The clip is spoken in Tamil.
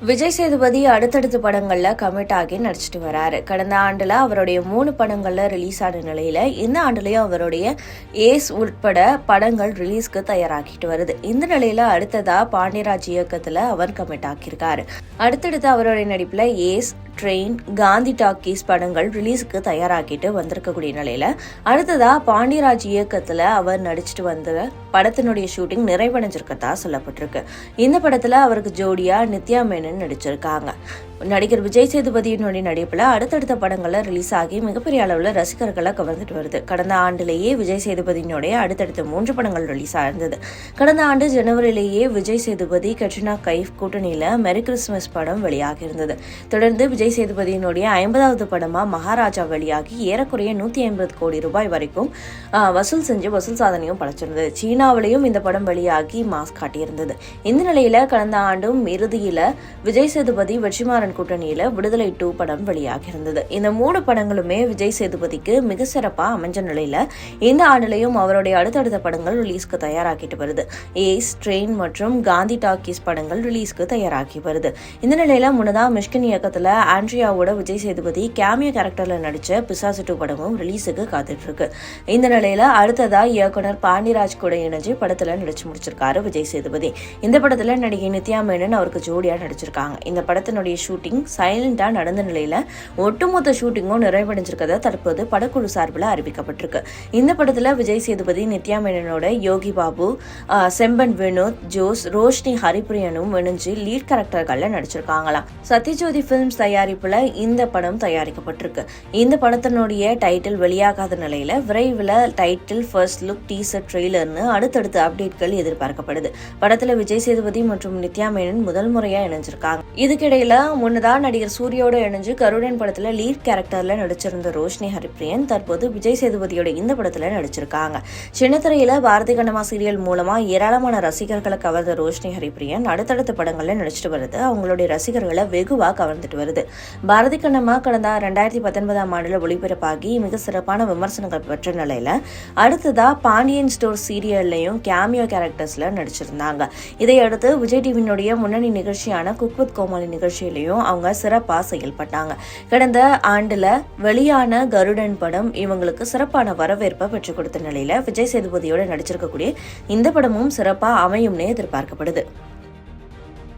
விஜய் சேதுபதி அடுத்தடுத்த படங்கள்ல கமிட் ஆகி நடிச்சிட்டு வராரு. கடந்த ஆண்டுல அவருடைய மூணு படங்கள்ல ரிலீஸ் ஆன நிலையில இந்த ஆண்டுலயும் அவருடைய ஏஸ் உட்பட படங்கள் ரிலீஸ்க்கு தயாராகிட்டு வருது. இந்த நிலையில அடுத்ததா பாண்டியராஜ் இயக்கத்துல அவர் கமிட் ஆக்கியிருக்காரு. அடுத்தடுத்து அவருடைய நடிப்புல ஏஸ் ட்ரெயின் காந்தி டாக்கீஸ் படங்கள் ரிலீஸுக்கு தயாராக்கிட்டு வந்திருக்கக்கூடிய நிலையில அடுத்ததா பாண்டியராஜ் இயக்கத்துல அவர் நடிச்சிட்டு வந்த படத்தினுடைய ஷூட்டிங் நிறைவடைஞ்சிருக்கதா சொல்லப்பட்டிருக்கு. இந்த படத்துல அவருக்கு ஜோடியா நித்யா மேனன் நடிச்சிருக்காங்க. நடிகர் விஜய் சேதுபதியினுடைய நடிப்புல அடுத்தடுத்த படங்கள்லாம் ரிலீஸ் ஆகி மிகப்பெரிய அளவில் ரசிகர்களை கவர்ந்துட்டு வருது. கடந்த ஆண்டிலேயே விஜய் சேதுபதியினுடைய அடுத்தடுத்த மூன்று படங்கள் ரிலீஸ் ஆயிருந்தது. கடந்த ஆண்டு ஜனவரியிலேயே விஜய் சேதுபதி கட்ரினா கைஃப் கூட்டணியில மெரி கிறிஸ்துமஸ் படம் வெளியாகி இருந்தது. தொடர்ந்து விஜய் சேதுபதியினுடைய ஐம்பதாவது படமா மகாராஜா வெளியாகி ஏறக்குறைய நூத்தி ஐம்பது கோடி ரூபாய் வரைக்கும் வசூல் செஞ்சு வசூல் சாதனையும் படைச்சிருந்தது. சீனாவிலையும் இந்த படம் வெளியாகி மாஸ் காட்டியிருந்தது. இந்த நிலையில கடந்த ஆண்டும் இறுதியில விஜய் சேதுபதி வெற்றிமாறன் கூட்டணியில விடுதலை டூ படம் வெளியாக இருந்தது இந்த மூணு படங்களுமே விஜய் சேதுபதிக்கு மிக சிறப்பா அமைஞ்ச நிலையில இந்த ஆண்டுலையும் அவருடைய அடுத்தடுத்த படங்கள் ரிலீஸ்க்கு தயாராகிட்டு வருது. ஏஸ் ட்ரெயின் மற்றும் காந்தி டாக்கீஸ் படங்கள் ரிலீஸ்க்கு தயாராகி வருது. இந்த நிலையில முன்னதா மிஷ்கின் இயக்கத்துல ஆண்ட்ரியாவோட விஜய் சேதுபதி கேமியோ கேரக்டர்ல நடிச்ச பிசாசு டூ படமும் ரிலீஸுக்கு காத்துட்டு இருக்கு இந்த நிலையில அடுத்ததா இயக்குனர் பாண்டிராஜ் கூட இணைஞ்சு படத்துல நடிச்சு முடிச்சிருக்காரு விஜய் சேதுபதி. இந்த படத்துல நடிகை நித்யா மேனன் அவருக்கு ஜோடியா நடிச்சிருக்காங்க. இந்த படத்தினுடைய ஷூட்டிங் சைலண்டாக நடந்த நிலையில ஒட்டுமொத்த ஷூட்டிங்கும் நிறைவடைஞ்சிருக்கதா தற்போது படக்குழு சார்பில் அறிவிக்கப்பட்டிருக்கு. இந்த படத்துல விஜய் சேதுபதி நித்யா மேனனோட யோகி பாபு செம்பன் வினோத் ஜோஸ் ரோஷினி ஹரிப்பிரியனும் இணைஞ்சு லீட் கேரக்டர்கள்ல நடிச்சிருக்காங்களாம். சத்யஜோதி ஃபிலிம்ஸ் தயாரிப்புல இந்த படம் தயாரிக்கப்பட்டிருக்கு. இந்த படத்தினுடைய டைட்டில் வெளியாகாத நிலையில விரைவில் டைட்டில் ஃபர்ஸ்ட் லுக் டீசர் ட்ரெய்லர்னு அடுத்தடுத்த அப்டேட்கள் எதிர்பார்க்கப்படுது. படத்துல விஜய் சேதுபதி மற்றும் நித்யா மேனன் முதல் முறையா இணைஞ்சிருக்காங்க. இதுக்கிடையில முன்னதா நடிகர் சூரியோட இணைஞ்சு கருடன் படத்தில் லீட் கேரக்டரில் நடிச்சிருந்த ரோஷினி ஹரிப்ரியன் தற்போது விஜய் சேதுபதியோட இந்த படத்தில் நடிச்சிருக்காங்க. சின்னத்திரையில் பாரதி கண்ணம்மா சீரியல் மூலமாக ஏராளமான ரசிகர்களை கவர்ந்த ரோஷினி ஹரிப்ரியன் அடுத்தடுத்த படங்களில் நடிச்சிட்டு வருது. அவங்களுடைய ரசிகர்களை வெகுவாக கவர்ந்துட்டு வருது. பாரதி கண்ணம்மா கடந்த ரெண்டாயிரத்தி பத்தொன்பதாம் ஆண்டில் ஒளிபரப்பாகி மிக சிறப்பான விமர்சனங்கள் பெற்ற நிலையில் அடுத்ததாக பாண்டியன் ஸ்டோர் சீரியல்லையும் கேமியோ கேரக்டர்ஸில் நடிச்சிருந்தாங்க. இதையடுத்து விஜய் டிவியினுடைய முன்னணி நிகழ்ச்சியான குக் வித் கோமாளி நிகழ்ச்சியிலையும் அவங்க சிறப்பா செயல்பட்டாங்க கடந்த ஆண்டுல வெளியான கருடன் படம் இவங்களுக்கு சிறப்பான வரவேற்பை பெற்றுக் கொடுத்த நிலையில விஜய் சேதுபதியோட நடிச்சிருக்கக்கூடிய இந்த படமும் சிறப்பா அமையும்னே எதிர்பார்க்கப்படுது.